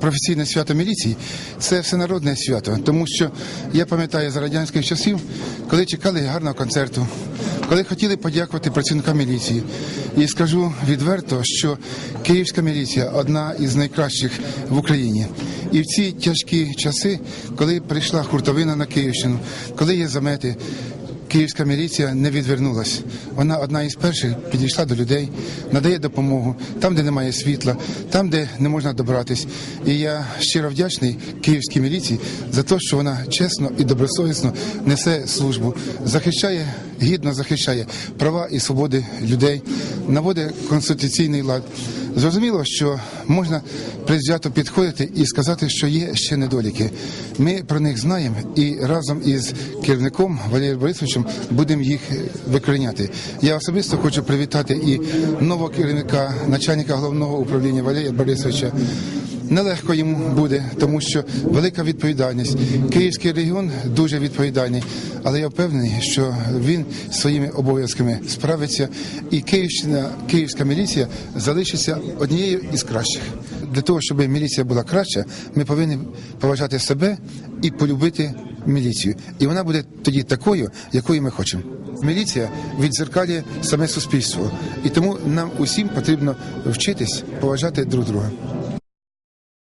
Професійне свято міліції це всенародне свято, тому що я пам'ятаю за радянських часів, коли чекали гарного концерту, коли хотіли подякувати працівникам міліції. І скажу відверто, що київська міліція одна із найкращих в Україні. І в ці тяжкі часи, коли прийшла хуртовина на Київщину, коли є замети, Київська міліція не відвернулась. Вона одна із перших підійшла до людей, надає допомогу там, де немає світла, там, де не можна добратись. І я щиро вдячний київській міліції за те, що вона чесно і добросовісно несе службу, захищає гідно захищає права і свободи людей, наводить конституційний лад. Зрозуміло, що можна предвзято підходити і сказати, що є ще недоліки. Ми про них знаємо і разом із керівником Валерієм Борисовичем будемо їх викоріняти. Я особисто хочу привітати і нового керівника, начальника головного управління Валерія Борисовича. Нелегко йому буде, тому що велика відповідальність. Київський регіон дуже відповідальний, але я впевнений, що він своїми обов'язками справиться, і Київщина, київська міліція залишиться однією із кращих. Для того, щоб міліція була краща, ми повинні поважати себе і полюбити міліцію. І вона буде тоді такою, якою ми хочемо. Міліція відзеркалює саме суспільство, і тому нам усім потрібно вчитись поважати друг друга.